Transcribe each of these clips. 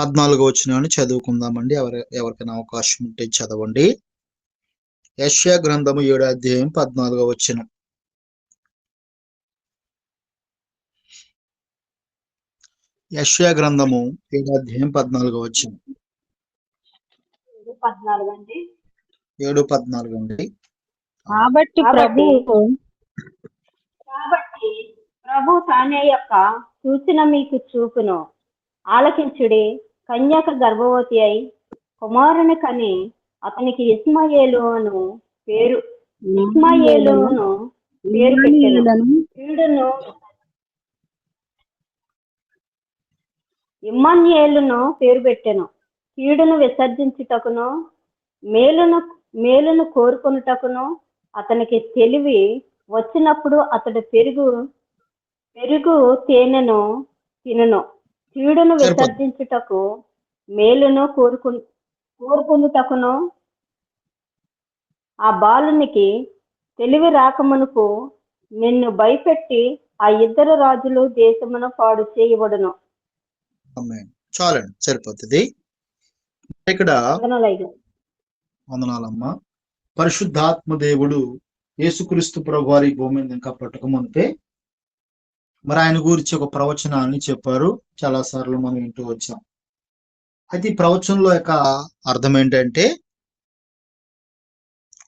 పద్నాలుగో వచ్చిన చదువుకుందామండి. ఎవరి ఎవరికైనా అవకాశం ఉంటే చదవండి. యశ్యా గ్రంథము ఏడో అధ్యాయం పద్నాలుగో వచ్చిన యశ్యా గ్రంథము ఏడో అధ్యాయం పద్నాలుగో వచ్చిన పద్నాలుగు అండి. ఏడు పద్నాలుగు అండి. కాబట్టి కాబట్టి ప్రభు కాబట్టి ప్రభు తానే యొక్క సూచన మీకు చూపును. ఆలకించుడి. కన్యక గర్భవతి అయి కుమారుని కని అతనికి ఇస్మాయేలు అను పేరు ఇస్మాయేలును పేరు పెట్టెను. ఇమ్మన్యేలును పేరు పెట్టెను. కీడును విసర్జించుటకును మేలును మేలును కోరుకునుటకును అతనికి తెలివి వచ్చినప్పుడు అతడు పెరుగు పెరుగు తేనెను తినను. కీడును. విసర్జించుటకు మేలును కోరుకు కోరుకొనుటకును ఆ బాలునికి తెలివి రాకమునుకు నిన్ను భయపెట్టి ఆ ఇద్దరు రాజులు దేశమును పాడు చేయబడును. చాలండి సరిపోతుంది ఇక్కడ. వందనాలమ్మ పరిశుద్ధాత్మ దేవుడు యేసుక్రీస్తు ప్రభు వారి భూమి మీద ఇంకా పట్టుకముంటే మరి ఆయన గురించి ఒక ప్రవచనాన్ని చెప్పారు. చాలా సార్లు మనం వింటూ వచ్చాం. అయితే ఈ ప్రవచనంలో యొక్క అర్థం ఏంటంటే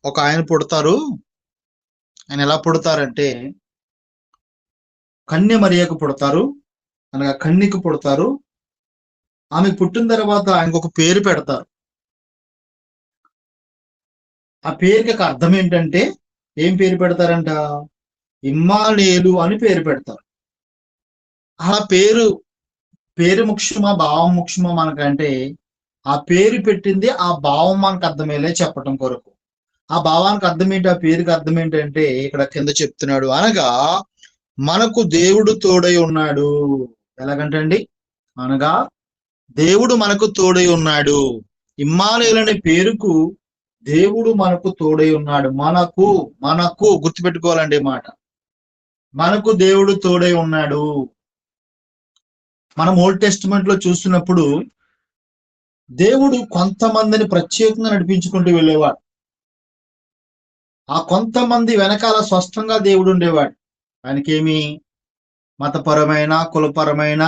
ఒక ఆయన పుడతారు. ఆయన ఎలా పుడతారంటే కన్య మరియకు పుడతారు. అనగా కన్యకు పుడతారు. ఆమె పుట్టిన తర్వాత ఆయనకు ఒక పేరు పెడతారు. ఆ పేరుకి ఒక అర్థం ఏంటంటే ఏం పేరు పెడతారంట? ఇమ్మాలేలు అని పేరు పెడతారు. ఆ పేరు పేరు ముఖ్యమా భావం ముఖ్యమా మనకంటే ఆ పేరు పెట్టింది ఆ భావం మనకు అర్థమయ్యేలా చెప్పటం కొరకు. ఆ భావానికి అర్థం ఏంటి ఆ పేరుకి అర్థం ఏంటంటే ఇక్కడ కింద చెప్తున్నాడు అనగా మనకు దేవుడు తోడై ఉన్నాడు. ఎలాగంటండి? అనగా దేవుడు మనకు తోడై ఉన్నాడు. ఇమ్మాలయలనే పేరుకు దేవుడు మనకు తోడై ఉన్నాడు. మనకు మనకు గుర్తుపెట్టుకోవాలండి మాట. మనకు దేవుడు తోడై ఉన్నాడు. మనం ఓల్డ్ టెస్ట్మెంట్లో చూస్తున్నప్పుడు దేవుడు కొంతమందిని ప్రత్యేకంగా నడిపించుకుంటూ వెళ్ళేవాడు. ఆ కొంతమంది వెనకాల స్పష్టంగా దేవుడు ఉండేవాడు. ఆయనకేమి మతపరమైన కులపరమైన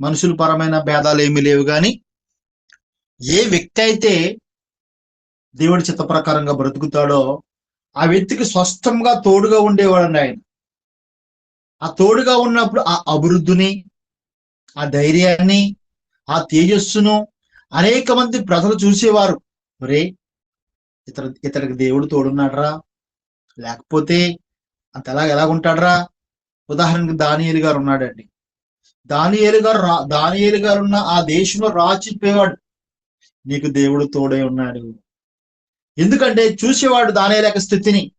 మనుషుల పరమైన భేదాలు ఏమీ లేవు కానీ ఏ వ్యక్తి అయితే దేవుడి చిత్త ప్రకారంగా బ్రతుకుతాడో ఆ వ్యక్తికి స్పష్టంగా తోడుగా ఉండేవాడండి ఆయన. ఆ తోడుగా ఉన్నప్పుడు ఆ అభివృద్ధిని ఆ ధైర్యాన్ని ఆ తేజస్సును అనేక మంది ప్రజలు చూసేవారు. ఒరే ఇతర ఇతడికి దేవుడు తోడున్నాడరా? లేకపోతే అంత ఎలా ఎలాగుంటాడరా? ఉదాహరణకి దానియేలు గారు ఉన్నాడండి. దానియేలు గారు రా దానియేలు గారు ఉన్న ఆ దేశంలో రాజు చెప్పేవాడు నీకు దేవుడు తోడై ఉన్నాడు. ఎందుకంటే చూసేవాడు దానియేలు యొక్క స్థితిని.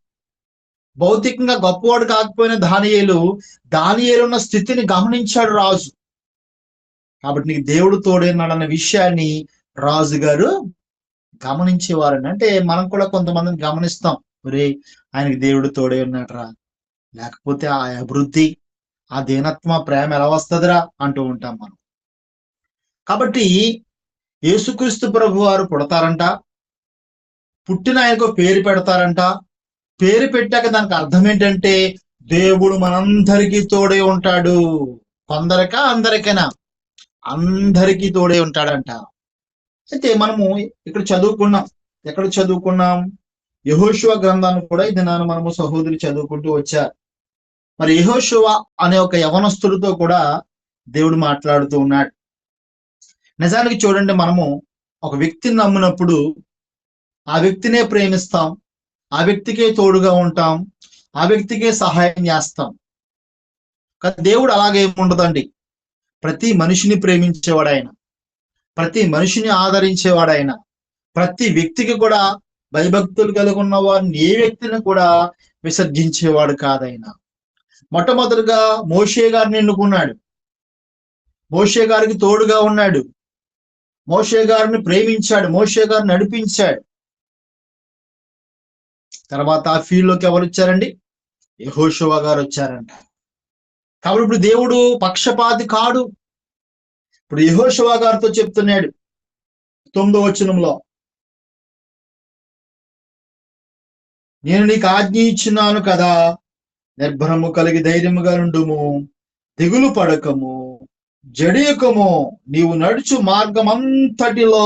భౌతికంగా గొప్పవాడు కాకపోయిన దానియేలు దానియేలు ఉన్న స్థితిని గమనించాడు రాజు. కాబట్టి నీకు దేవుడు తోడైనాడన్న విషయాన్ని రాజు గారు గమనించేవారని అంటే మనం కూడా కొంతమందిని గమనిస్తాం. ఒరే ఆయనకి దేవుడు తోడే ఉన్నాడరా లేకపోతే ఆ అభివృద్ధి ఆ దీనత్మ ప్రేమ ఎలా వస్తుందిరా అంటూ ఉంటాం మనం. కాబట్టి యేసుక్రీస్తు ప్రభు వారు పుడతారంట. పుట్టిన ఆయనకు పేరు పెడతారంట. పేరు పెట్టాక దానికి అర్థం ఏంటంటే దేవుడు మనందరికీ తోడే ఉంటాడు. కొందరికా అందరికైనా. అందరికీ తోడే ఉంటాడంట. అయితే మనము ఇక్కడ చదువుకున్నాం. ఎక్కడ చదువుకున్నాం? యహోశివ గ్రంథాన్ని కూడా ఇది నాన్న మనము సహోదరి చదువుకుంటూ వచ్చారు మరి యహోశివ అనే ఒక యవనస్తుడితో కూడా దేవుడు మాట్లాడుతూ ఉన్నాడు. నిజానికి చూడండి మనము ఒక వ్యక్తిని నమ్మినప్పుడు ఆ వ్యక్తినే ప్రేమిస్తాం. ఆ వ్యక్తికే తోడుగా ఉంటాం. ఆ వ్యక్తికే సహాయం చేస్తాం. కానీ దేవుడు అలాగే ఉండదండి. ప్రతి మనిషిని ప్రేమించేవాడు ఆయన ప్రతి మనిషిని ఆదరించేవాడు ఆయన ప్రతి వ్యక్తికి కూడా భయభక్తులు కలిగి ఉన్న వారిని ఏ వ్యక్తిని కూడా విసర్జించేవాడు కాదైనా. మొట్టమొదటిగా మోషే గారిని ఎన్నుకున్నాడు. మోషే గారికి తోడుగా ఉన్నాడు. మోషే గారిని ప్రేమించాడు. మోషే గారిని నడిపించాడు. తర్వాత ఆ ఫీల్డ్లోకి ఎవరు వచ్చారండి? యహోషువ గారు వచ్చారంట. కాబట్టి ఇప్పుడు దేవుడు పక్షపాతి కాడు. ఇప్పుడు యహోశివా గారితో చెప్తున్నాడు తొమ్మిదో వచనంలో. నేను నీకు ఆజ్ఞ ఇచ్చినాను కదా నిర్భరము కలిగి ధైర్యముగా నుండుము దిగులు పడకము జడియకము నీవు నడుచు మార్గమంతటిలో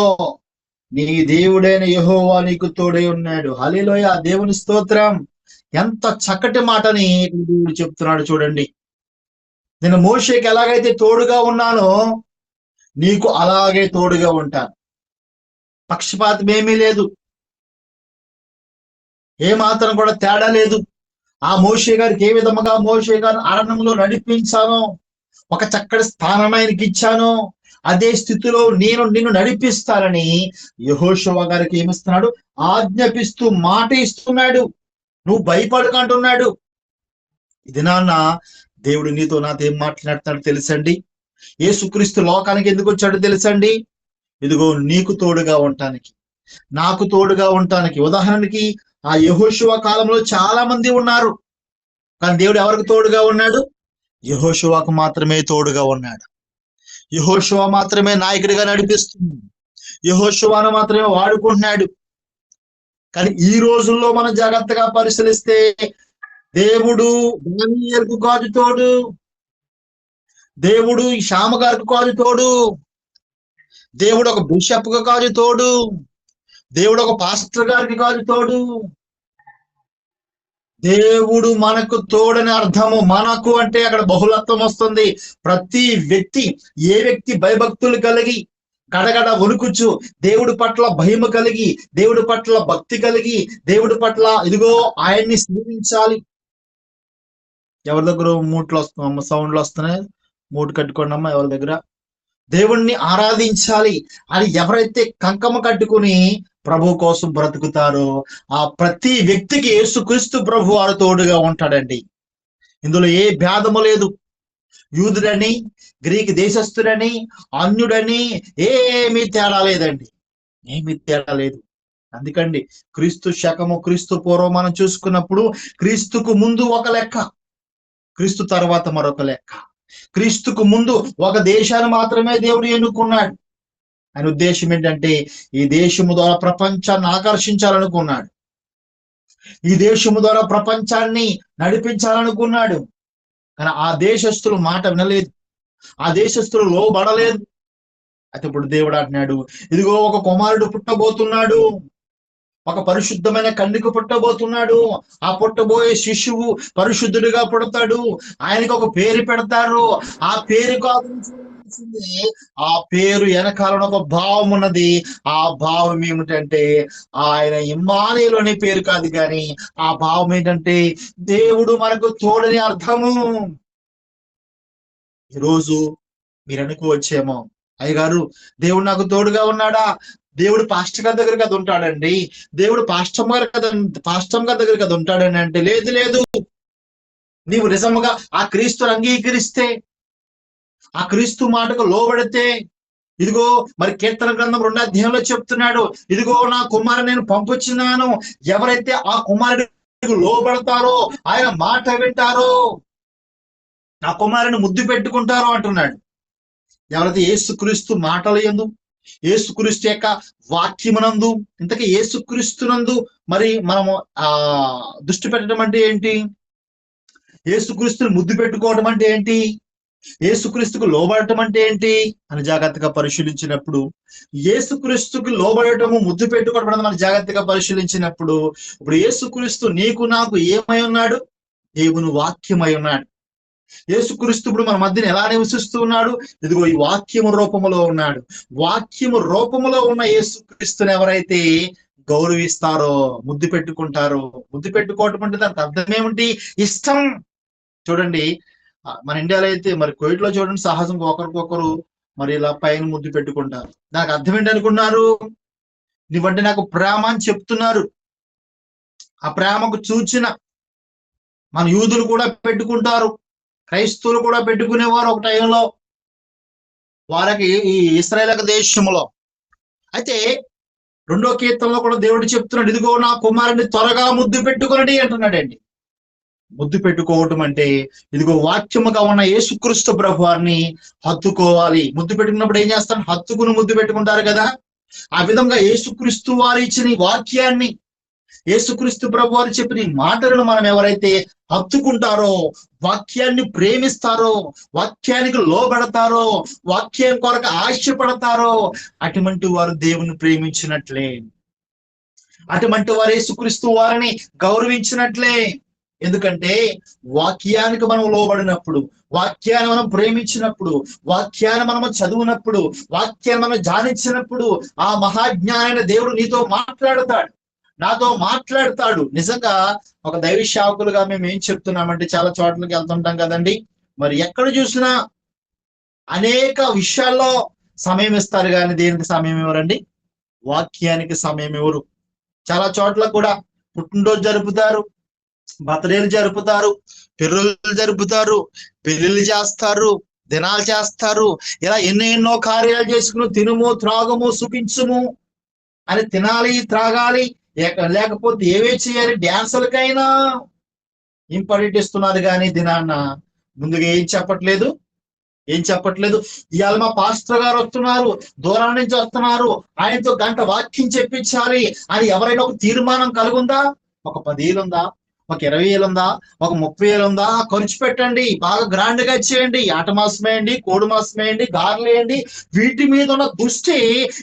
నీ దేవుడైన యహోవా నీకు తోడై ఉన్నాడు. హలీలోయ దేవుని స్తోత్రం. ఎంత చక్కటి మాటని దేవుడు చెప్తున్నాడు చూడండి. నేను మోషేకి ఎలాగైతే తోడుగా ఉన్నానో నీకు అలాగే తోడుగా ఉంటాను. పక్షపాతం ఏమీ లేదు. ఏ మాత్రం కూడా తేడా లేదు. ఆ మోషే గారికి ఏ విధముగా మోషే గారు అరణంలో నడిపించానో ఒక చక్కటి స్థానం ఆయనకి ఇచ్చాను అదే స్థితిలో నేను నిన్ను నడిపిస్తానని యహోశవ గారికి ఏమిస్తున్నాడు? ఆజ్ఞాపిస్తూ మాట ఇస్తున్నాడు. నువ్వు భయపడకంటున్నాడు. ఇది నాన్న దేవుడు నీతో నాతో ఏం మాట్లాడుతున్నాడు తెలుసండి? ఏసుక్రీస్తు లోకానికి ఎందుకు వచ్చాడో తెలుసండి? ఇదిగో నీకు తోడుగా ఉండటానికి నాకు తోడుగా ఉండటానికి. ఉదాహరణకి ఆ యహోశివ కాలంలో చాలా మంది ఉన్నారు కానీ దేవుడు ఎవరికి తోడుగా ఉన్నాడు? యహోశివాకు మాత్రమే తోడుగా ఉన్నాడు. యహోశివ మాత్రమే నాయకుడిగా నడిపిస్తుంది. యహోశివాను మాత్రమే వాడుకుంటున్నాడు. కానీ ఈ రోజుల్లో మనం జాగ్రత్తగా పరిశీలిస్తే దేవుడు దానియేలుకు కాదు తోడు. దేవుడు ఈ శ్యామ గారికి కాదు తోడు. దేవుడు ఒక బిషప్కు కాదు తోడు. దేవుడు ఒక పాస్టర్ గారికి కాదు తోడు. దేవుడు మనకు తోడని అర్థము మనకు అంటే అక్కడ బహుళత్వం వస్తుంది. ప్రతి వ్యక్తి ఏ వ్యక్తి భయభక్తులు కలిగి గడగడ వణుకుచు దేవుడి పట్ల భయము కలిగి దేవుడి పట్ల భక్తి కలిగి దేవుడి పట్ల ఇదిగో ఆయన్ని సేవించాలి. ఎవరి దగ్గర మూట్లు వస్తున్నాం సౌండ్లు వస్తున్నాయి మూటు కట్టుకోండి అమ్మా ఎవరి దగ్గర? దేవుణ్ణి ఆరాధించాలి. అని ఎవరైతే కంకమ కట్టుకుని ప్రభు కోసం బ్రతుకుతారో ఆ ప్రతి వ్యక్తికి యేసుక్రీస్తు ప్రభు వారు తోడుగా ఉంటాడండి. ఇందులో ఏ భేదము లేదు. యూదుడని గ్రీక్ దేశస్థుడని అన్యుడని ఏమీ తేడా లేదండి. ఏమీ తేడా లేదు. అందుకండి క్రీస్తు శకము క్రీస్తు పూర్వం మనం చూసుకున్నప్పుడు క్రీస్తుకు ముందు ఒక లెక్క. క్రీస్తు తర్వాత మరొక లెక్క. క్రీస్తుకు ముందు ఒక దేశాన్ని మాత్రమే దేవుడు ఎన్నుకున్నాడు. ఆయన ఉద్దేశం ఏంటంటే ఈ దేశము ద్వారా ప్రపంచాన్ని ఆకర్షించాలనుకున్నాడు. ఈ దేశము ద్వారా ప్రపంచాన్ని నడిపించాలనుకున్నాడు. కానీ ఆ దేశస్తులు మాట వినలేదు. ఆ దేశస్తులు లోబడలేదు. అయితే ఇప్పుడు దేవుడు అంటున్నాడు ఇదిగో ఒక కుమారుడు పుట్టబోతున్నాడు. ఒక పరిశుద్ధమైన కన్నిక పుట్టబోతున్నాడు. ఆ పుట్టబోయే శిశువు పరిశుద్ధుడిగా పుడతాడు. ఆయనకు ఒక పేరు పెడతారు. ఆ పేరు ఆ పేరు వెనకాల ఒక భావం ఉన్నది. ఆ భావం ఏమిటంటే ఆయన ఇమ్మానేలు అనే పేరు కాదు కానీ ఆ భావం ఏంటంటే దేవుడు మనకు తోడని అర్థము. ఈరోజు మీరు అనుకోవచ్చేమో అయ్యగారు దేవుడు నాకు తోడుగా ఉన్నాడా? దేవుడు పాస్టర్ గారి దగ్గర కదా ఉంటాడండి. దేవుడు పాస్టమ్ గారు కదా పాస్టమ్ గారి దగ్గర కదా ఉంటాడండి అంటే లేదు లేదు. నీవు నిజముగా ఆ క్రీస్తుని అంగీకరిస్తే ఆ క్రీస్తు మాటకు లోబడితే ఇదిగో మరి కీర్తన గ్రంథం రెండు అధ్యాయంలో చెప్తున్నాడు ఇదిగో నా కుమారుని నేను పంపుచున్నాను. ఎవరైతే ఆ కుమారుడికి లోబడతారో ఆయన మాట వింటారో నా కుమారుని ముద్దు పెట్టుకుంటారో అంటున్నాడు. ఎవరైతే ఏసుక్రీస్తు మాటలు ఎందు ఏసుక్రీస్తు యొక్క వాక్యమునందు ఇంతకీ ఏసుక్రీస్తునందు మరి మనము ఆ దృష్టి పెట్టడం అంటే ఏంటి? ఏసుక్రీస్తుని ముద్దు పెట్టుకోవడం అంటే ఏంటి? ఏసుక్రీస్తుకు లోబడటం అంటే ఏంటి? అని జాగ్రత్తగా పరిశీలించినప్పుడు ఏసుక్రీస్తుకు లోబడటము ముద్దు పెట్టుకోవడం మనం జాగ్రత్తగా పరిశీలించినప్పుడు ఇప్పుడు ఏసుక్రీస్తు నీకు నాకు ఏమై ఉన్నాడు? దేవుని వాక్యమై ఉన్నాడు. యేసుక్రీస్తుడు మన మధ్యన ఎలా నివసిస్తూ ఉన్నాడు ఇదిగో ఈ వాక్యము రూపములో ఉన్నాడు. వాక్యము రూపములో ఉన్న యేసుక్రీస్తుని ఎవరైతే గౌరవిస్తారో ముద్దు పెట్టుకుంటారో ముద్దు పెట్టుకోవటం అంటే దానికి అర్థం ఏమిటి? ఇష్టం. చూడండి మన ఇండియాలో అయితే మరి కోవిడ్లో చూడండి సహజం ఒకరికొకరు మరి ఇలా పైన ముద్దు పెట్టుకుంటారు. దానికి అర్థం ఏంటి అనుకున్నారు? నువ్వంటే నాకు ప్రేమ అని చెప్తున్నారు. ఆ ప్రేమకు చూచిన మన యూదులు కూడా పెట్టుకుంటారు. క్రైస్తవులు కూడా పెట్టుకునేవారు ఒక టైంలో. వారికి ఈ ఇస్రాయేల్ దేశంలో అయితే రెండో కీర్తనలో కూడా దేవుడు చెప్తున్నాడు ఇదిగో నా కుమారుని త్వరగా ముద్దు పెట్టుకునడి అంటున్నాడండి. ముద్దు పెట్టుకోవటం అంటే ఇదిగో వాక్యముగా ఉన్న యేసుక్రీస్తు ప్రభువారిని హత్తుకోవాలి. ముద్దు పెట్టుకున్నప్పుడు ఏం చేస్తాను హత్తుకుని ముద్దు పెట్టుకుంటారు కదా. ఆ విధంగా యేసుక్రీస్తు వారు ఇచ్చిన వాక్యాన్ని యేసుక్రీస్తు ప్రభు వారు చెప్పిన ఈ మాటలను మనం ఎవరైతే హత్తుకుంటారో వాక్యాన్ని ప్రేమిస్తారో వాక్యానికి లోబడతారో వాక్యం కొరకు ఆశపడతారో అటువంటి వారు దేవుని ప్రేమించినట్లే. అటువంటి వారు యేసుక్రీస్తు వారిని గౌరవించినట్లే. ఎందుకంటే వాక్యానికి మనం లోబడినప్పుడు వాక్యాన్ని మనం ప్రేమించినప్పుడు వాక్యాన్ని మనం చదివినప్పుడు వాక్యాన్ని మనం ధ్యానించినప్పుడు ఆ మహాజ్ఞానైన దేవుడు నీతో మాట్లాడతాడు. నాతో మాట్లాడతాడు. నిజంగా ఒక దైవ శావకులుగా మేము ఏం చెప్తున్నామంటే చాలా చోట్లకి వెళ్తుంటాం కదండి. మరి ఎక్కడ చూసినా అనేక విషయాల్లో సమయం ఇస్తారు కానీ దేనికి సమయం ఇవ్వరండి? వాక్యానికి సమయం ఇవ్వరు. చాలా చోట్ల కూడా పుట్టినరోజు జరుపుతారు బర్త్డేలు జరుపుతారు పెళ్ళిళ్ళు జరుపుతారు పెళ్ళిళ్ళు చేస్తారు దినాలు చేస్తారు. ఇలా ఎన్నెన్నో కార్యాలు చేసుకుని తినుము త్రాగము సుఖించుము అని తినాలి త్రాగాలి లేకపోతే ఏవే చేయాలి? డ్యాన్సులకైనా ఇంపార్టెంట్ ఇస్తున్నది కానీ దినాన్న ముందుగా ఏం చెప్పట్లేదు? ఏం చెప్పట్లేదు? ఇవాళ మా పాస్టర్ గారు వస్తున్నారు దూరం నుంచి వస్తున్నారు. ఆయనతో గంట వాక్యం చెప్పించాలి అని ఎవరైనా ఒక తీర్మానం కలుగుందా? ఒక పదేలుందా? ఉందా ఒక ఇరవై వేలు ఉందా? ఒక ముప్పై వేలు ఉందా? ఖర్చు పెట్టండి బాగా గ్రాండ్గా చేయండి ఆట మాసం వేయండి కోడి మాసం వేయండి గారెలు వేయండి. వీటి మీద ఉన్న దృష్టి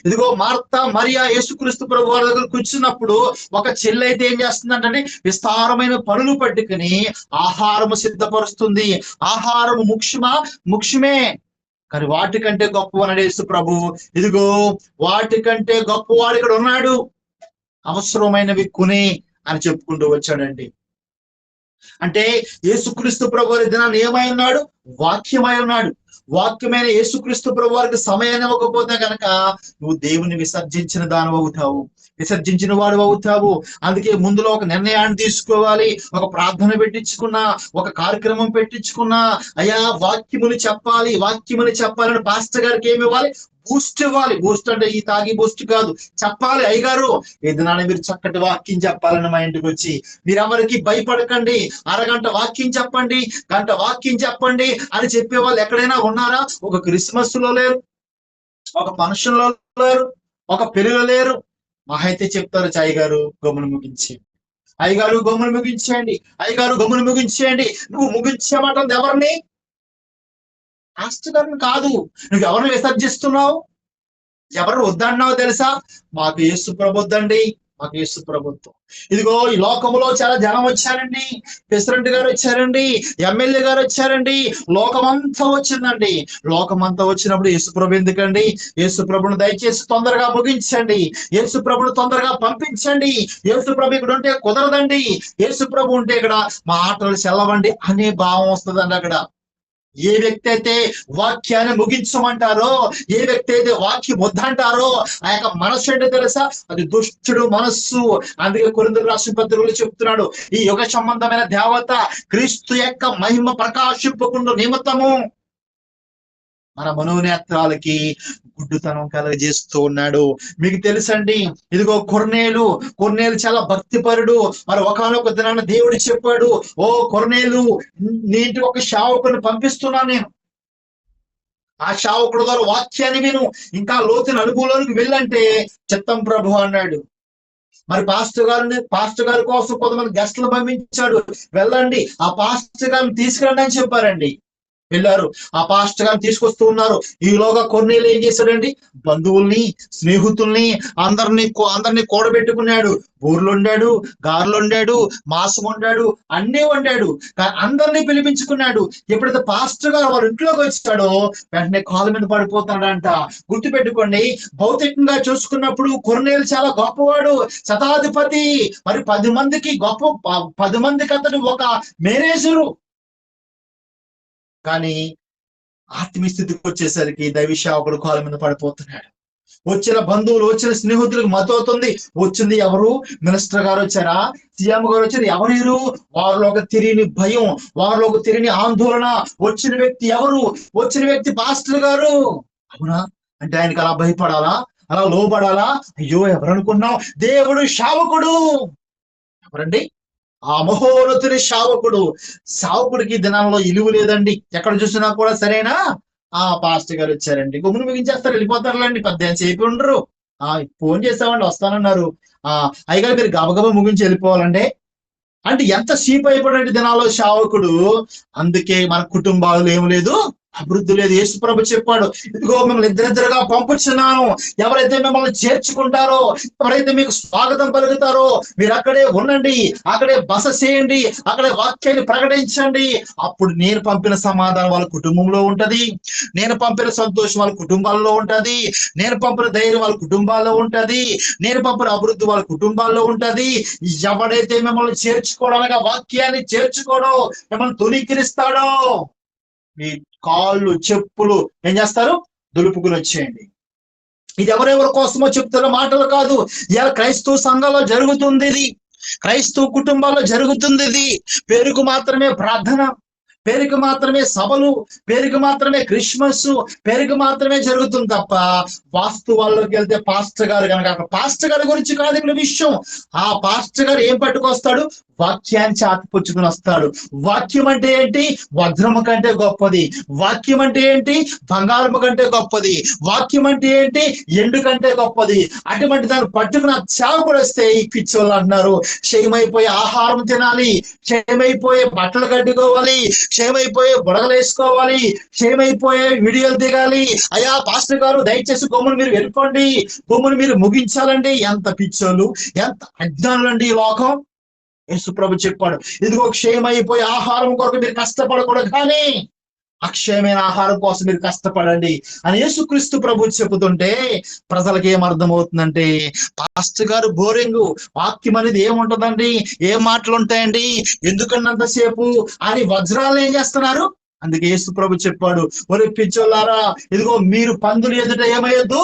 ఇదిగో మార్త మరియా యేసుక్రీస్తు ప్రభు వారి దగ్గర కూర్చున్నప్పుడు ఒక చెల్లి అయితే ఏం చేస్తుందంటే విస్తారమైన పనులు పట్టుకుని ఆహారము సిద్ధపరుస్తుంది. ఆహారము ముఖ్యమా? ముఖ్యమే. కానీ వాటికంటే గొప్పవనడు యేసు ప్రభు ఇదిగో వాటికంటే గొప్పవాడు ఇక్కడ ఉన్నాడు. అవసరమైనవి కొని అని చెప్పుకుంటూ వచ్చాడండి. అంటే యేసుక్రీస్తు ప్రభు వారి దినాన్ని ఏమై ఉన్నాడు? వాక్యమై ఉన్నాడు. వాక్యమైన యేసుక్రీస్తు ప్రభు వారికి సమయాన్ని ఇవ్వకపోతే కనుక నువ్వు దేవుని విసర్జించిన దాని అవుతావు. విసర్జించిన వాడు అవుతావు. అందుకే ముందులో ఒక నిర్ణయాన్ని తీసుకోవాలి. ఒక ప్రార్థన పెట్టించుకున్నా ఒక కార్యక్రమం పెట్టించుకున్నా అయ్యా వాక్యముని చెప్పాలి వాక్యముని చెప్పాలని పాస్టర్ గారికి ఏమి ఇవ్వాలి? బూస్ట్ ఇవ్వాలి. బూస్ట్ అంటే ఈ తాగి బూస్ట్ కాదు. చెప్పాలి అయ్యగారు ఏదైనా మీరు చక్కటి వాక్యం చెప్పాలని మా ఇంటికి వచ్చి మీరెవరికి భయపడకండి. అరగంట వాక్యం చెప్పండి గంట వాక్యం చెప్పండి అని చెప్పే వాళ్ళు ఎక్కడైనా ఉన్నారా? ఒక క్రిస్మస్లో లేరు ఒక మనుషుల్లో లేరు ఒక పెళ్ళిలో లేరు. మహా అయితే చెప్తారు చాయ్ గారు గమ్మును ముగించి. అయ్యగారు గమ్మును ముగించేయండి. అయ్యగారు గమ్మును ముగించేయండి. నువ్వు ముగించేమంటుంది ఎవరిని? ఆస్తికరణ కాదు. నువ్వు ఎవరిని విసర్జిస్తున్నావు? ఎవరు వద్దన్నావు తెలుసా? మాకు యేసు ప్రబుద్దండి మాకు యేసు ప్రభుత్వం. ఇదిగో ఈ లోకంలో చాలా జనం వచ్చారండి. ప్రెసిడెంట్ గారు వచ్చారండి ఎమ్మెల్యే గారు వచ్చారండి. లోకమంతా వచ్చిందండి. లోకమంతా వచ్చినప్పుడు యేసుప్రభు ఎందుకండి? యేసుప్రభును దయచేసి తొందరగా ముగించండి. యేసుప్రభును తొందరగా పంపించండి. యేసుప్రభు ఇక్కడ ఉంటే కుదరదండి. యేసుప్రభు ఉంటే ఇక్కడ మా ఆటలు చెల్లవండి అనే భావం వస్తుందండి అక్కడ. ఏ వ్యక్తి అయితే వాక్యాన్ని ముగించమంటారో ఏ వ్యక్తి అయితే వాక్యం వద్దంటారో ఆ యొక్క మనస్సు ఏంటో తెలుసా? అది దుష్టుడు మనస్సు. అందుకే కొరిందులు రాసిన పత్రికలు చెప్తున్నాడు ఈ యుగ సంబంధమైన దేవత క్రీస్తు యొక్క మహిమ ప్రకాశింపకుండా నిమిత్తము. మన మనోనేత్రాలకి గుడ్డుతనం కలగజేస్తూ ఉన్నాడు. మీకు తెలుసండి? ఇదిగో కొర్నేలు. కొర్నేలు చాలా భక్తిపరుడు. మరి ఒకనొక దినాన దేవుడు చెప్పాడు ఓ కొర్నేలు నీటి ఒక శావకుని పంపిస్తున్నాను నేను. ఆ శావకుడు ద్వారా వాక్యాన్ని విను. ఇంకా లోతున అనుభవంలోనికి వెళ్ళంటే చిత్తం ప్రభు అన్నాడు. మరి పాస్టర్ గారిని పాస్టర్ గారి కోసం కొంతమంది గెస్ట్లు పంపించాడు. వెళ్ళండి. ఆ పాస్టర్ గారిని తీసుకురండి అని చెప్పారండి. వెళ్ళారు. ఆ పాస్టర్ గారిని తీసుకొస్తూ ఉన్నారు. ఈలోగా కొన్నేళ్ళు ఏం చేశాడండి? బంధువుల్ని స్నేహితుల్ని అందరినీ కో- అందరినీ కూడబెట్టుకున్నాడు. బూర్లు వండాడు గారెలు వండాడు మాసం వండాడు అన్నీ వండాడు. అందరినీ పిలిపించుకున్నాడు. ఎప్పుడైతే పాస్టర్ గారు వాళ్ళ ఇంట్లోకి వచ్చాడో వెంటనే కాళ్ళ మీద పడిపోతాడంట. గుర్తుపెట్టుకోండి భౌతికంగా చూసుకున్నప్పుడు కొన్నేళ్ళు చాలా గొప్పవాడు శతాధిపతి. మరి పది మందికి గొప్ప ప- పది మందికి అతడు ఒక మేనేజరు. కానీ ఆత్మీయ స్థితికి వచ్చేసరికి దైవశావకుడు కాల మీద పడిపోతున్నాడు. వచ్చిన బంధువులు వచ్చిన స్నేహితులకు మద్దతు అవుతుంది. వచ్చింది ఎవరు? మినిస్టర్ గారు వచ్చారా? సీఎం గారు వచ్చారు. ఎవరు వారిలో ఒక తిరిగి భయం వారిలో ఒక తిరిగి ఆందోళన. వచ్చిన వ్యక్తి ఎవరు? వచ్చిన వ్యక్తి పాస్టర్ గారు. అవునా? అంటే ఆయనకి అలా భయపడాలా? అలా లోబడాలా? అయ్యో ఎవరనుకున్నావు? దేవుడు శావకుడు ఎవరండి? ఆ మహోన్నతుని శావకుడు. శావకుడికి దినాల్లో ఇలువ లేదండి. ఎక్కడ చూసినా కూడా సరేనా? ఆ పాస్టర్ గారు వచ్చారండి. గుమ్మును మిగించేస్తారు. వెళ్ళిపోతారులేండి. పెద్ద సేపు ఉండరు. ఆ ఫోన్ చేసామండి. వస్తానన్నారు. ఆ అయ్యగారు మీరు గబగబా ముగించి వెళ్ళిపోవాలండి. అంటే ఎంత సీప్ అయిపోయినట్టు దినాల్లో శావకుడు. అందుకే మన కుటుంబాలు ఏం లేదు. అభివృద్ధి లేదు. యేసు ప్రభు చెప్పాడు ఇదిగో మిమ్మల్ని ఇద్దరిద్దరుగా పంపుచున్నాను. ఎవరైతే మిమ్మల్ని చేర్చుకుంటారో ఎవరైతే మీకు స్వాగతం పలుకుతారో మీరు అక్కడే ఉండండి అక్కడే బస చేయండి అక్కడే వాక్యాన్ని ప్రకటించండి. అప్పుడు నేను పంపిన సమాధానం వాళ్ళ కుటుంబంలో ఉంటది. నేను పంపిన సంతోషం వాళ్ళ కుటుంబాల్లో ఉంటది. నేను పంపిన ధైర్యం వాళ్ళ కుటుంబాల్లో ఉంటది. నేను పంపిన అభివృద్ధి వాళ్ళ కుటుంబాల్లో ఉంటది. ఎవడైతే మిమ్మల్ని చేర్చుకోవడం వాక్యాన్ని చేర్చుకోడో మిమ్మల్ని తొలికిరిస్తాడో మీ కాళ్ళు చెప్పులు ఏం చేస్తారు? దులుపుకుని వచ్చేయండి. ఇది ఎవరెవరి కోసమో చెప్తున్న మాటలు కాదు. ఇలా క్రైస్తవ సంఘంలో జరుగుతుంది ఇది. క్రైస్తవ కుటుంబాల్లో జరుగుతుంది ఇది. పేరుకు మాత్రమే ప్రార్థన పేరుకు మాత్రమే సభలు పేరుకు మాత్రమే క్రిస్మస్ పేరుకు మాత్రమే జరుగుతుంది తప్ప వాస్తవాల్లోకి వెళ్తే పాస్టర్ గారు కనుక పాస్టర్ గారి గురించి కాదు ఇక్కడ విషయం. ఆ పాస్టర్ గారు ఏం పట్టుకొస్తాడు? వాక్యాన్ని చాతిపుచ్చుకుని వస్తాడు. వాక్యం అంటే ఏంటి? వజ్రము కంటే గొప్పది. వాక్యం అంటే ఏంటి? బంగారము కంటే గొప్పది. వాక్యం అంటే ఏంటి? ఎండు కంటే గొప్పది. అటువంటి దాన్ని పట్టుకుని చావుకుడు వస్తే ఈ పిచ్చోళ్ళు అంటున్నారు. క్షయమైపోయే ఆహారం తినాలి. క్షయమైపోయే బట్టలు కట్టుకోవాలి. క్షయమైపోయే బుడగలు వేసుకోవాలి. క్షయమైపోయే వీడియోలు దిగాలి. అయ్యా పాస్టర్ గారు దయచేసి బొమ్మను మీరు వెళ్ళుకోండి బొమ్మను మీరు ముగించాలండి. ఎంత పిచ్చోళ్ళు ఎంత అజ్ఞానులండి ఈ లోకం. యేసుప్రభు చెప్పాడు ఇదిగో క్షయమైపోయే ఆహారం కొరకు మీరు కష్టపడకూడదు కానీ అక్షయమైన ఆహారం కోసం మీరు కష్టపడండి అని యేసుక్రీస్తు ప్రభు చెబుతుంటే ప్రజలకు ఏం అర్థమవుతుందంటే పాస్టర్ గారు బోరింగ్ వాక్యం అనేది ఏముంటదండి? ఏ మాటలు ఉంటాయండి? ఎందుకన్నంతసేపు అని వజ్రాలు ఏం చేస్తున్నారు? అందుకే యేసు ప్రభు చెప్పాడు ఒరే పిచ్చోళ్ళారా ఇదిగో మీరు పందులు ఎదుట ఏమయ్యొద్దు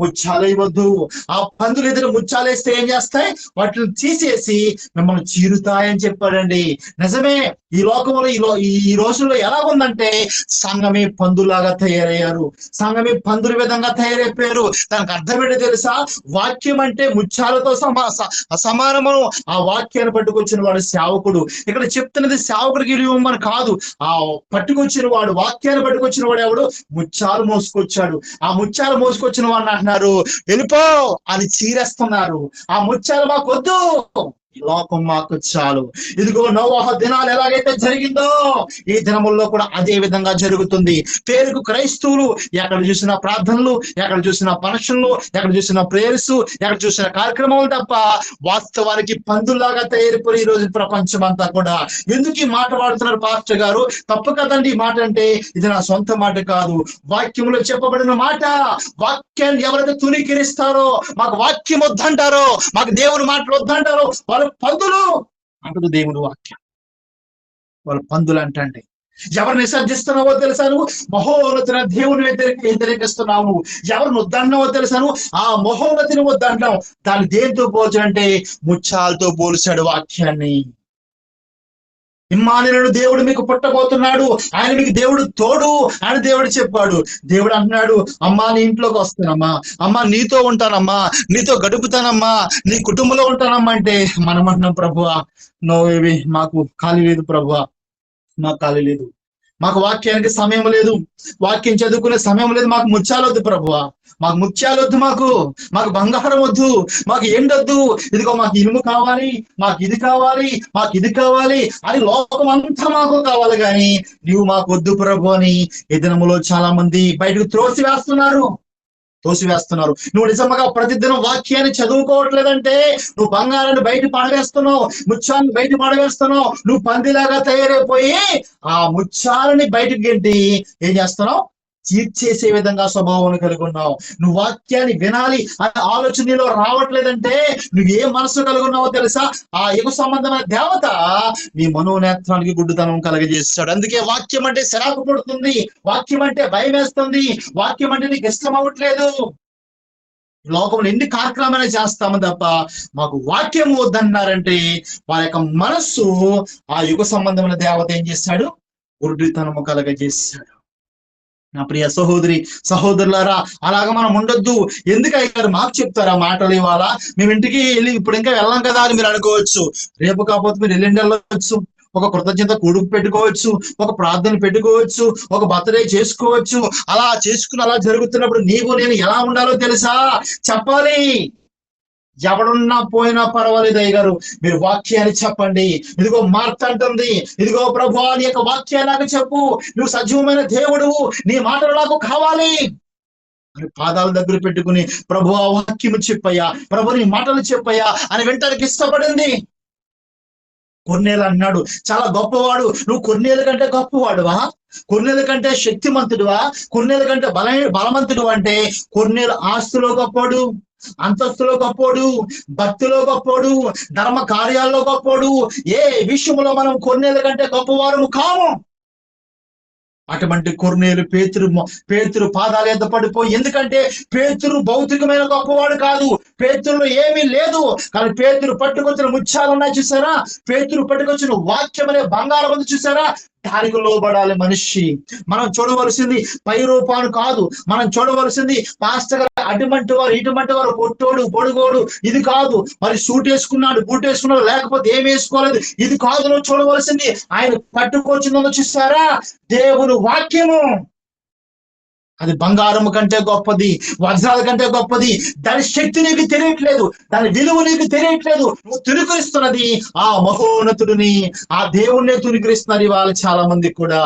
ముచ్చాలేయవద్దు. ఆ పందులు ఎదురు ముచ్చాలేస్తే ఏం చేస్తాయి? వాటిని తీసేసి మిమ్మల్ని చీరుతాయని చెప్పాడండి. నిజమే ఈ లోకంలో ఈ లో- ఈ- రోజుల్లో ఎలా ఉందంటే సంఘమే పందులాగా తయారయ్యారు. సంఘమే పందుల విధంగా తయారైపోయారు. దానికి అర్థం ఏంటో తెలుసా? వాక్యం అంటే ముత్యాలతో సమా స- సమానము. ఆ వాక్యాన్ని పట్టుకొచ్చిన వాడు సేవకుడు. ఇక్కడ చెప్తున్నది సేవకుడికి ఇవ్వమని కాదు. ఆ పట్టుకొచ్చిన వాడు వాక్యాన్ని పట్టుకొచ్చిన వాడు ఎవడు? ముత్యాలు మోసుకొచ్చాడు. ఆ ముత్యాలు మోసుకొచ్చిన వాడిని అంటున్నారు. వెళ్ళిపో అని చీరేస్తున్నారు. ఆ ముత్యాలు మాకు వద్దు. ఈ లోకం మాకు చాలు. ఇదిగో నోవాహ దినాలు ఎలాగైతే జరిగిందో ఈ దినముల్లో కూడా అదే విధంగా జరుగుతుంది. పేరుకు క్రైస్తవులు ఎక్కడ చూసిన ప్రార్థనలు ఎక్కడ చూసిన ఫంక్షన్లు ఎక్కడ చూసిన ప్రేయర్స్ ఎక్కడ చూసిన కార్యక్రమాలు తప్ప వాస్తవానికి పందుల్లాగా తయారైపోయి ఈ రోజు ప్రపంచం అంతా కూడా. ఎందుకు ఈ మాట వాడుతున్నారు పాస్టర్ గారు? తప్పు కదండి ఈ మాట అంటే ఇది నా సొంత మాట కాదు. వాక్యంలో చెప్పబడిన మాట వాక్యాన్ని ఎవరైతే తునీకరిస్తారో మాకు వాక్యం వద్దంటారో మాకు దేవుని మాటలు వద్దంటారో వాళ్ళు పందులు అంటది దేవుడు వాక్యం. వాళ్ళు పందులు అంటే ఎవరిని విసర్జిస్తున్నావో తెలుసా నువ్వు? మహోన్నతిన దేవుని వ్యతిరేక వ్యతిరేకిస్తున్నావు నువ్వు ఎవరిని వద్దన్నావో తెలుసాను ఆ మహోన్నతిని వద్దంటావు దాన్ని దేంతో పోల్చడంటే ముచ్చాలతో పోల్చాడు వాక్యాన్ని. ఇమ్మానులను దేవుడు మీకు పుట్టబోతున్నాడు. ఆయన మీకు దేవుడు తోడు అని దేవుడు చెప్పాడు. దేవుడు అంటున్నాడు అమ్మా నీ ఇంట్లోకి వస్తానమ్మా. అమ్మా నీతో ఉంటానమ్మా. నీతో గడుపుతానమ్మా. నీ కుటుంబంలో ఉంటానమ్మా. అంటే మనం అంటున్నాం ప్రభువా నో మాకు ఖాళీ లేదు ప్రభువా. మాకు ఖాళీ లేదు. మాకు వాక్యానికి సమయం లేదు. వాక్యం చదువుకునే సమయం లేదు. మాకు ముత్యాలొద్దు ప్రభువ. మాకు ముత్యాలొద్దు మాకు. మాకు బంగారం వద్దు మాకు ఎండొద్దు. ఇదిగో మాకు ఇనుము కావాలి. మాకు ఇది కావాలి. మాకు ఇది కావాలి. అని లోకం అంతా మాకు కావాలి కానీ నువ్వు మాకు వద్దు ప్రభు అని ఈ దినములో చాలా మంది బయటకు త్రోసి వేస్తున్నారు తోసివేస్తున్నారు. నువ్వు నిజంగా ప్రతిదినం వాక్యాన్ని చదువుకోవట్లేదంటే నువ్వు బంగారాన్ని బయట పడవేస్తున్నావు ముత్యాన్ని బయట పడవేస్తున్నావు నువ్వు పందిలాగా తయారైపోయి ఆ ముత్యాలని బయటకు గెంటి ఏం చేస్తున్నావు? తీర్చేసే విధంగా స్వభావం కలిగి ఉన్నావు. నువ్వు వాక్యాన్ని వినాలి అనే ఆలోచన నీలో రావట్లేదంటే నువ్వు ఏ మనసు కలిగి ఉన్నావో తెలుసా? ఆ యుగ సంబంధమైన దేవత నీ మనోనేత్రానికి గుడ్డుతనం కలగజేస్తాడు. అందుకే వాక్యం అంటే సిరాకు పడుతుంది వాక్యం అంటే భయం వేస్తుంది వాక్యం అంటే నీకు ఇష్టం అవ్వట్లేదు. లోకంలో ఎన్ని కార్యక్రమాలు చేస్తాము తప్ప మాకు వాక్యం వద్దన్నారంటే వారి యొక్క మనస్సు ఆ యుగ సంబంధమైన దేవత ఏం చేశాడు గురుడితనము కలగజేశాడు నా ప్రియ సహోదరి సహోదరులారా అలాగ మనం ఉండొద్దు. ఎందుకు అయ్యారు మాకు చెప్తారా మాటలు ఇవాళ? మేము ఇంటికి వెళ్ళి ఇప్పుడు ఇంకా వెళ్ళాం కదా అని మీరు అనుకోవచ్చు. రేపు కాకపోతే మీరు ఎల్లుండి వెళ్ళవచ్చు ఒక కృతజ్ఞత కూడుకు పెట్టుకోవచ్చు. ఒక ప్రార్థన పెట్టుకోవచ్చు. ఒక బర్త్డే చేసుకోవచ్చు. అలా చేసుకుని అలా జరుగుతున్నప్పుడు నీవు నేను ఎలా ఉండాలో తెలుసా? చెప్పాలి. ఎవడున్నా పోయినా పర్వాలేదు అయ్యగారు. మీరు వాక్యాన్ని చెప్పండి. ఇదిగో మార్త అంటుంది. ఇదిగో ప్రభు నీ యొక్క వాక్యాలకు నాకు చెప్పు. నువ్వు సజీవమైన దేవుడు. నీ మాటలు నాకు కావాలి. అని పాదాల దగ్గర పెట్టుకుని ప్రభు ఆ వాక్యము చెప్పయ్యా. ప్రభు నీ మాటలు చెప్పయ్యా అని వింటానికి ఇష్టపడింది. కొన్నేలు అన్నాడు చాలా గొప్పవాడు. నువ్వు కొన్నేళ్ళ కంటే గొప్పవాడువా? కొన్నేళ్ళ కంటే శక్తిమంతుడువా? కొన్నేళ్ళ కంటే బల బలవంతుడు అంటే కొన్నేళ్ళ ఆస్తులో గొప్పవాడు. అంతస్తులో గొప్పోడు భక్తిలో గొప్పోడు ధర్మ కార్యాల్లో గొప్పోడు. ఏ విషయంలో మనం కొన్నేళ్ళ కంటే గొప్పవారు కాము? అటువంటి కొర్నేలు పేతురు పేతురు పాదాల ఎద్ద పడిపోయి ఎందుకంటే పేతురు భౌతికమైన గొప్పవాడు కాదు. పేతురులో ఏమీ లేదు. కానీ పేతురు పట్టుకొచ్చిన ముత్యాలు ఉన్నాయి చూసారా? పేతురు పట్టుకొచ్చిన వాక్యం అనే బంగారం ఉంది చూసారా? దానికి లోబడాలి మనిషి. మనం చూడవలసింది పై రూపాను కాదు. మనం చూడవలసింది పాస్టర్ అటువంటి అటుమంటి వారు ఇటుమంటి వారు పొట్టోడు పొడుగోడు ఇది కాదు. మరి సూట్ వేసుకున్నాడు బూట్ వేసుకున్నాడు లేకపోతే ఏం వేసుకోలేదు ఇది కాదు నువ్వు చూడవలసింది. ఆయన పట్టుకొచ్చిందో చూసారా? దేవుని వాక్యము. అది బంగారం కంటే గొప్పది వజ్రాల కంటే గొప్పది. దాని శక్తి నీకు తెలియట్లేదు దాని విలువ నీకు తెలియట్లేదు. నువ్వు తునికరిస్తున్నది ఆ మహోన్నతుడిని ఆ దేవుణ్ణి తునికరిస్తున్నారు ఇవాళ చాలా మంది కూడా.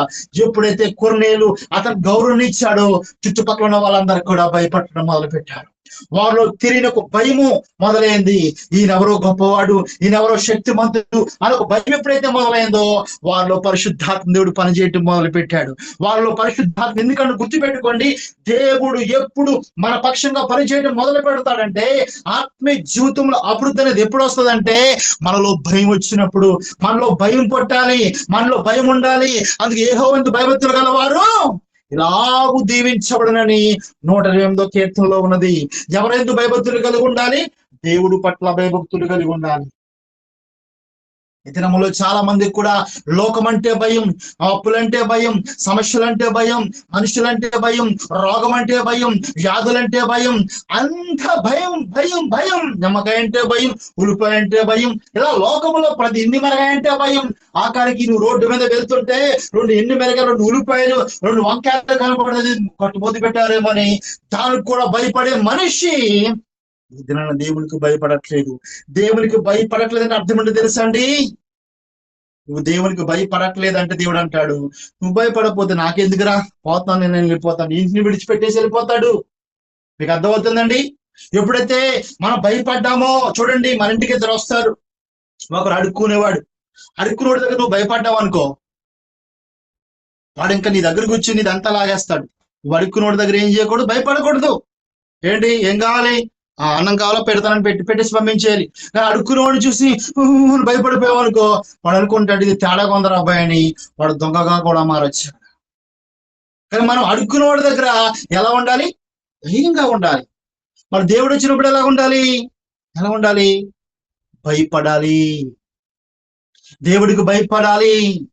ఎప్పుడైతే కొన్నేళ్ళు అతను గౌరవం ఇచ్చాడో చుట్టుపక్కల ఉన్న వాళ్ళందరూ కూడా భయపడటం మొదలు పెట్టారు వారిలో తిరిగిన ఒక భయము మొదలైంది. ఈయనెవరో గొప్పవాడు ఈయనెవరో శక్తిమంతుడు అని ఒక భయం ఎప్పుడైతే మొదలైందో వారిలో పరిశుద్ధాత్మ దేవుడు పనిచేయటం మొదలు పెట్టాడు వారిలో పరిశుద్ధాత్మ ఎందుకంటే గుర్తుపెట్టుకోండి? దేవుడు ఎప్పుడు మన పక్షంగా పనిచేయడం మొదలు పెడతాడంటే ఆత్మీయ జీవితంలో అభివృద్ధి అనేది ఎప్పుడు వస్తుందంటే మనలో భయం వచ్చినప్పుడు. మనలో భయం పుట్టాలి మనలో భయం ఉండాలి. అందుకే ఏహో ఎంత భయభక్తులు గలవారు ఇలాగూ దీవించబడనని నూట ఎనిమిదో కీర్తనలో ఉన్నది. ఎవరెందు భయభక్తులు కలిగి ఉండాలి దేవుడు పట్ల భయభక్తులు కలిగి ఉండాలి ఈ దినములో చాలా మందికి కూడా లోకం అంటే భయం అప్పులంటే భయం సమస్యలంటే భయం మనుషులంటే భయం రోగం అంటే భయం వ్యాధులంటే భయం అంత భయం భయం భయం నిమ్మకాయ అంటే భయం ఉల్లిపాయ అంటే భయం ఇలా లోకములో ప్రతి ఎన్ని మెరగాయ అంటే భయం. ఆఖరికి నువ్వు రోడ్డు మీద వెళ్తుంటే రెండు ఎన్ని మెరగాయలు రెండు ఉల్లిపాయలు రెండు వంకాయలు కనపడేది కట్టుపోతి పెట్టారేమో అని దానికి కూడా భయపడే మనిషి ఈ దినాన దేవునికి భయపడట్లేదు. దేవునికి భయపడట్లేదని అర్థం అంటే తెలుసా అండి? నువ్వు దేవునికి భయపడట్లేదు అంటే దేవుడు అంటాడు. నువ్వు భయపడకపోతే నాకెందుకురా? పోతాను నేను వెళ్ళిపోతాను. ఇంటిని విడిచిపెట్టేసి వెళ్ళిపోతాడు. మీకు అర్థమవుతుందండి? ఎప్పుడైతే మనం భయపడ్డామో చూడండి మన ఇంటికి ఇద్దరు వస్తారు. ఒకరు అడుక్కునేవాడు. అడుక్కునేవాడు దగ్గర నువ్వు భయపడ్డావు అనుకో వాడు ఇంకా నీ దగ్గరకు వచ్చి నీదంతా లాగేస్తాడు. నువ్వు అడుక్కునేవాడి దగ్గర ఏం చేయకూడదు? భయపడకూడదు. ఏంటి? ఏం కావాలి? అన్నం కావాలో పెడతానని పెట్టి పెట్టేసి పంపించేయాలి. కానీ అడుక్కునేవాడిని చూసి "ఊ" భయపడిపోయావు అనుకో. వాడు అనుకుంటాడు ఇది తేడా కొందరు అబ్బాయి అని వాడు దొంగగా కూడా మారచ్చు. కానీ మనం అడుక్కునేవాడి దగ్గర ఎలా ఉండాలి? ధైర్యంగా ఉండాలి. మరి దేవుడు వచ్చినప్పుడు ఎలా ఉండాలి? ఎలా ఉండాలి? భయపడాలి. దేవుడికి భయపడాలి.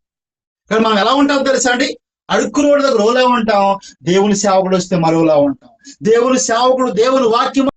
కానీ మనం ఎలా ఉంటాం తెలుసా అండి? అడుక్కునేవాడి దగ్గర ఓలా ఉంటాం దేవుని సేవకుడు వస్తే మరోలా ఉంటాం. దేవుని సేవకుడు దేవుని వాక్యం